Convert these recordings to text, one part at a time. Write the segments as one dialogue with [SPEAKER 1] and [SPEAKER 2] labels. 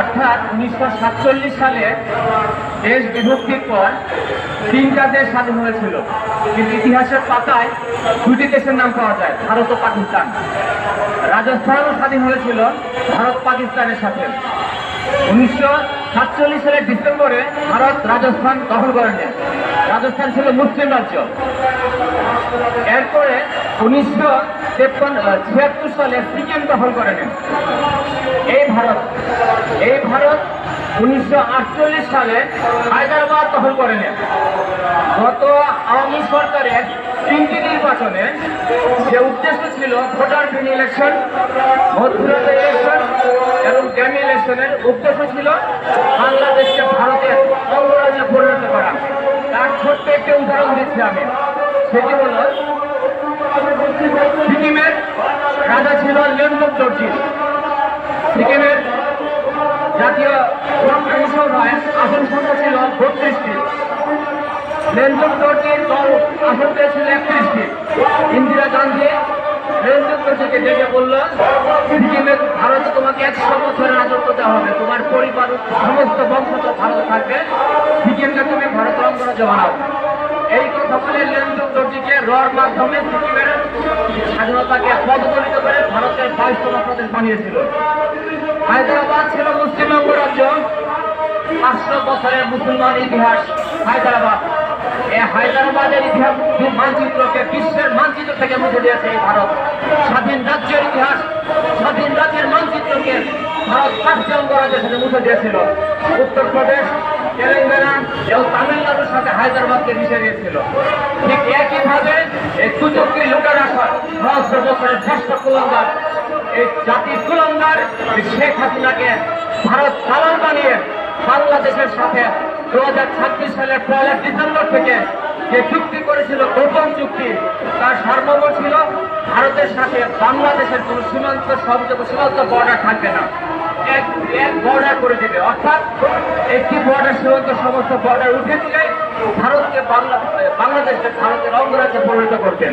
[SPEAKER 1] অর্থাৎ উনিশশো সাতচল্লিশ সালে দেশ বিভক্তির পর তিনটা দেশ স্বাধীন হয়েছিল। কিন্তু ইতিহাসের পাতায় দুটি দেশের নাম পাওয়া যায়, ভারত ও পাকিস্তান। রাজস্থানও স্বাধীন হয়েছিল, ভারত পাকিস্তানের সাথে। উনিশশো সাতচল্লিশ সালের ডিসেম্বরে ভারত রাজস্থান দখল করে নেয়। রাজস্থান ছিল মুসলিম রাজ্য। এরপরে উনিশশো ছিয়াত্তর সালে সিকিম দখল করে নেন এই ভারত এই ভারত উনিশশো আটচল্লিশ সালে হায়দ্রাবাদ দখল করে নেন গত আওয়ামী সরকারের তিনটি নির্বাচনে যে উদ্দেশ্য ছিল ভোটার বিন ইলেকশন ভোটপুরাতে ইলেকশন এবং ড্যাম ইলেকশনের উদ্দেশ্য ছিল বাংলাদেশকে ভারতের অঙ্গরাজ্যে পরিণত করা। তার ছোট্ট একটি উদাহরণ দিচ্ছি আমি। সেটি হল, সিকিমের রাজা ছিল লেমদক দর্জি সিকিমের জাতীয় পরিসভায় আসন সংখ্যা ছিল বত্রিশটি। দর্জির দল আসন পেয়েছিল একত্রিশটি। ইন্দিরা গান্ধী লেনদেন দর্জিকে ডেকে বলল, সিকিমের ভারতে তোমাকে একশো বছরের রাজত্ব দেওয়া হবে, তোমার পরিবার সমস্ত বংশধর ভারতে থাকবে। সিকিমকে তুমি ভারতের অঙ্গরাজ্য বানাও এই কথা বলে দর্জিকে রর মাধ্যমে সিকিমের স্বাধীনতাকে পদদলিত করে ভারতের বাইশতম প্রদেশ বানিয়েছিল। হায়দ্রাবাদ ছিল মুসলিম অঙ্গরাজ্য। পাঁচশো বছরের মুসলমান ইতিহাস হায়দ্রাবাদ। এই হায়দ্রাবাদের ইতিহাস মানচিত্রকে, বিশ্বের মানচিত্র থেকে মুছে দিয়েছে এই ভারত। স্বাধীন রাজ্যের ইতিহাস, স্বাধীন রাজ্যের মানচিত্রকে ভারত পাঁচটি অঙ্গরাজ্যের সাথে মুছে দিয়েছিল। উত্তরপ্রদেশ, তেলেঙ্গানা এবং তামিলনাড়ুর সাথে হায়দ্রাবাদকে মিশে দিয়েছিল। ঠিক একইভাবে এই সুযোগকে লুটে রাখা সহস্র বছরের শ্রেষ্ঠ কুলঙ্গার। এই জাতির এই শেখ হাসিনাকে ভারত দালাল বানিয়ে বাংলাদেশের সাথে দু হাজার ছাব্বিশ সালের পয়লা ডিসেম্বর থেকে যে চুক্তি করেছিল, গোপন চুক্তি, তার সার্বভৌম ছিল ভারতের সাথে বাংলাদেশের কোনো সীমান্ত সীমান্ত বর্ডার থাকবে না। এক এক বর্ডার করে দেবে। অর্থাৎ একটি বর্ডার সীমান্ত সমস্ত বর্ডার উঠে দিলে ভারতকে বাংলা বাংলাদেশকে ভারতের অঙ্গরাজ্যে পরিণত করতেন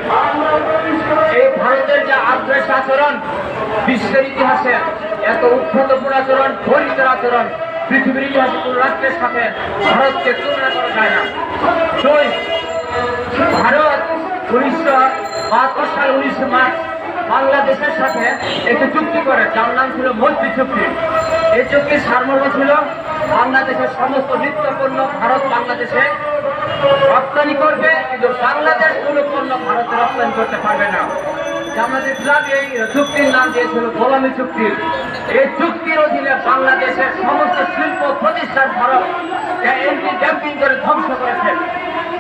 [SPEAKER 1] এই ভারতের যে আগ্রাস আচরণ বিশ্বের ইতিহাসে এত উত্থতপূর্ণ আচরণ দরিদ্র আচরণ, পৃথিবীর ইতিহাসে কোন রাষ্ট্রের সাথে ভারতকে তুলনা করা যায় না। দুই ভারত উনিশশো বাহাত্তর সাল উনিশে মার্চ বাংলাদেশের সাথে একটি চুক্তি করে, যার নাম ছিল মৈত্রী চুক্তি। এই চুক্তির সারমর্ম ছিল বাংলাদেশের সমস্ত নিত্যপণ্য ভারত বাংলাদেশে রপ্তানি করবে, কিন্তু বাংলাদেশ কোনো পণ্য ভারতে রপ্তানি করতে পারবে না। জামাত ইসলাম এই চুক্তির নাম দিয়েছিল গোলামী চুক্তি এই চুক্তির অধীনে বাংলাদেশের সমস্ত শিল্প প্রতিষ্ঠান ভারত এন্টি ড্যাম্পিং করে ধ্বংস করেছে।